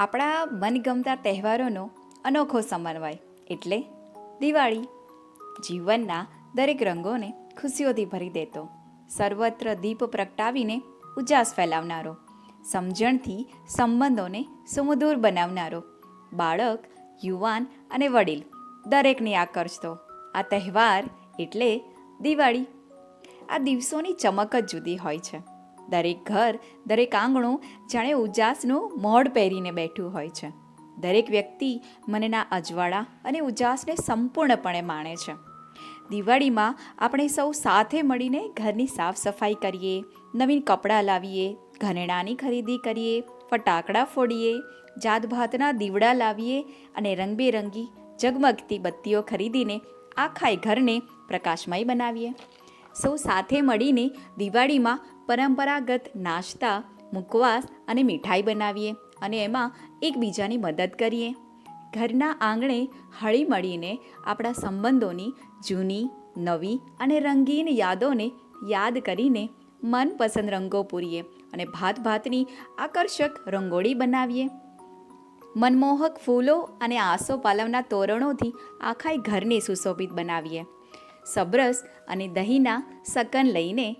આપણા મનગમતા તહેવારોનો અનોખો સમન્વય એટલે દિવાળી જીવનના દરેક રંગોને ખુશીઓથી ભરી દેતો. સર્વત્ર દીપ પ્રગટાવીને ઉજાસ ફેલાવનારો. સમજણથી સંબંધોને સુમધુર બનાવનારો. બાળક, યુવાન અને વડીલ દરેકને આકર્ષતો. આ તહેવાર એટલે દિવાળી. આ દિવસોની ચમક જ જુદી હોય છે. દરેક ઘર, દરેક આંગણું જાણે ઉજાસનું મોઢ પહેરીને બેઠું હોય છે. દરેક વ્યક્તિ મનના અજવાળા અને ઉજાસને સંપૂર્ણપણે માણે છે. દિવાળીમાં આપણે સૌ સાથે મળીને ઘરની સાફ સફાઈ કરીએ, નવીન કપડાં લાવીએ, ઘરેણાની ખરીદી કરીએ, ફટાકડા ફોડીએ, જાતભાતના દીવડા લાવીએ અને રંગબેરંગી, ઝગમગતી બત્તીઓ ખરીદીને આખાય ઘરને પ્રકાશમય બનાવીએ. સૌ સાથે મળીને દિવાળીમાં પરંપરાગત નાસ્તા મુકવાસ અને મીઠાઈ બનાવીએ અને એમાં એકબીજાની મદદ કરીએ. ઘરના આંગણે હળી મળીને આપણા સંબંધોની જૂની, નવી અને રંગીન યાદોને યાદ કરીને મનપસંદ રંગો પૂરીએ અને ભાત ભાતની આકર્ષક રંગોળી બનાવીએ. મનમોહક ફૂલો અને આસો પાલવના તોરણોથી આખા ઘરને સુશોભિત બનાવીએ. સબરસ અને દહીંના સકન લઈને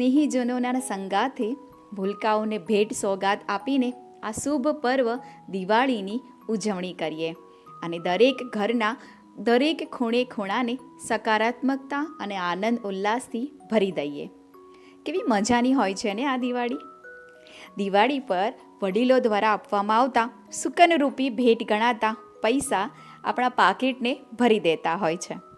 સ્નેહીજનોના સંગાથે ભૂલકાઓને ભેટ સોગાત આપીને આ શુભ પર્વ દિવાળીની ઉજવણી કરીએ અને દરેક ઘરના દરેક ખૂણે ખૂણાને સકારાત્મકતા અને આનંદ ઉલ્લાસથી ભરી દઈએ. કેવી મજાની હોય છે ને આ દિવાળી? દિવાળી પર વડીલો દ્વારા આપવામાં આવતા સુકનરૂપી ભેટ ગણાતા પૈસા આપણા પાકીટને ભરી દેતા હોય છે.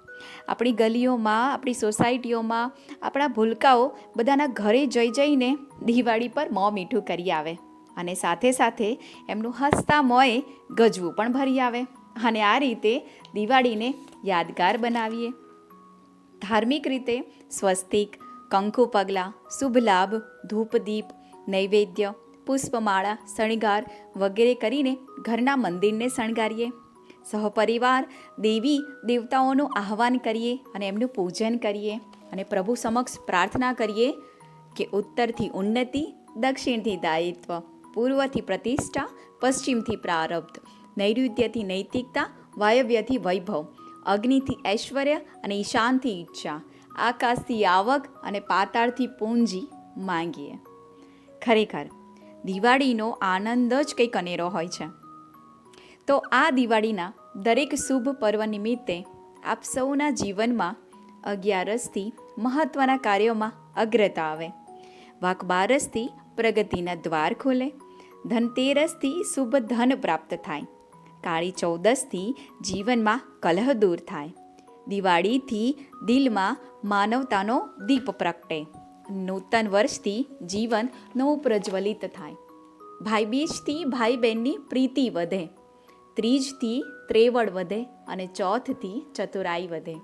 આપણી ગલીઓમાં, આપણી સોસાયટીઓમાં, આપણા ભૂલકાઓ બધાના ઘરે જઈ જઈને દિવાળી પર મોં મીઠું કરી આવે. અને સાથે સાથે એમનું હસતા મોંએ ગજવું પણ ભરી આવે. અને આ રીતે દિવાળીને યાદગાર બનાવીએ. ધાર્મિક રીતે સ્વસ્તિક, કંકુ પગલાં, શુભ લાભ, ધૂપ દીપ, નૈવેદ્ય, પુષ્પમાળા, શણગાર વગેરે કરીને ઘરના મંદિરને શણગારીએ. સહપરિવાર, દેવી, દેવતાઓનું આહ્વાન કરીએ અને એમનું પૂજન કરીએ અને પ્રભુ સમક્ષ પ્રાર્થના કરીએ કે ઉત્તરથી ઉન્નતિ, દક્ષિણથી દાયિત્વ, પૂર્વથી પ્રતિષ્ઠા, પશ્ચિમથી પ્રારબ્ધ, નૈઋત્યથી નૈતિકતા, વાયવ્યથી વૈભવ, અગ્નિથી ઐશ્વર્ય અને ઈશાનથી ઈચ્છા, આકાશથી આવક અને પાતાળથી પૂંજી માંગીએ. ખરેખર, દિવાળીનો આનંદ જ કંઈક અનેરો હોય છે. તો આ દિવાળીના દરેક શુભ પર્વ નિમિત્તે આપ સૌના જીવનમાં અગિયારસથી મહત્ત્વના કાર્યોમાં અગ્રતા આવે. વાક બારસથી પ્રગતિના દ્વાર ખોલે. ધનતેરસથી શુભ ધન પ્રાપ્ત થાય. કાળી ચૌદસથી જીવનમાં કલહ દૂર થાય. દિવાળીથી દિલમાં માનવતાનો દીપ પ્રગટે. નૂતન વર્ષથી જીવન નવું પ્રજ્વલિત થાય. ભાઈબીજથી ભાઈ બહેનની પ્રીતિ વધે. ત્રીજથી ત્રેવડ વધે અને ચોથથી ચતુરાઈ વધે.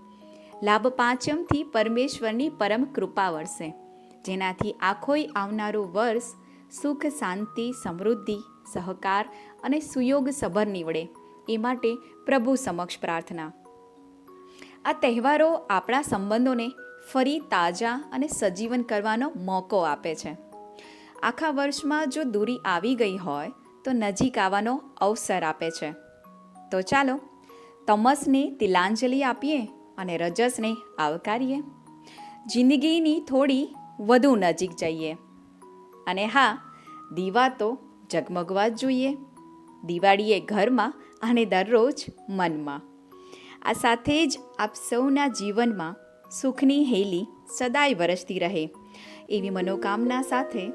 લાભ પાંચમથી પરમેશ્વરની પરમ કૃપા વરસે. જેનાથી આખોય આવનારું વર્ષ સુખ, શાંતિ, સમૃદ્ધિ, સહકાર અને સુયોગ સભર નીવડે. એ માટે પ્રભુ સમક્ષ પ્રાર્થના. આ તહેવારો આપણા સંબંધોને ફરી તાજા અને સજીવન કરવાનો મોકો આપે છે. આખા વર્ષમાં જો દૂરી આવી ગઈ હોય તો નજીક આવવાનો અવસર આપે છે. તો ચાલો, તમસને તિલાંજલિ આપીએ અને રજસને આવકારીએ. જિંદગીની થોડી વધુ નજીક જઈએ. અને હા, દીવા તો ઝગમગવા જ જોઈએ. દિવાળીએ ઘરમાં અને દરરોજ મનમાં. આ સાથે જ આપ સૌના જીવનમાં સુખની હેલી સદાય વરસતી રહે. એવી મનોકામના સાથે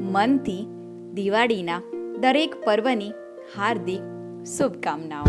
મનથી દિવાળીના દરેક પર્વની હાર્દિક શુભકામનાઓ.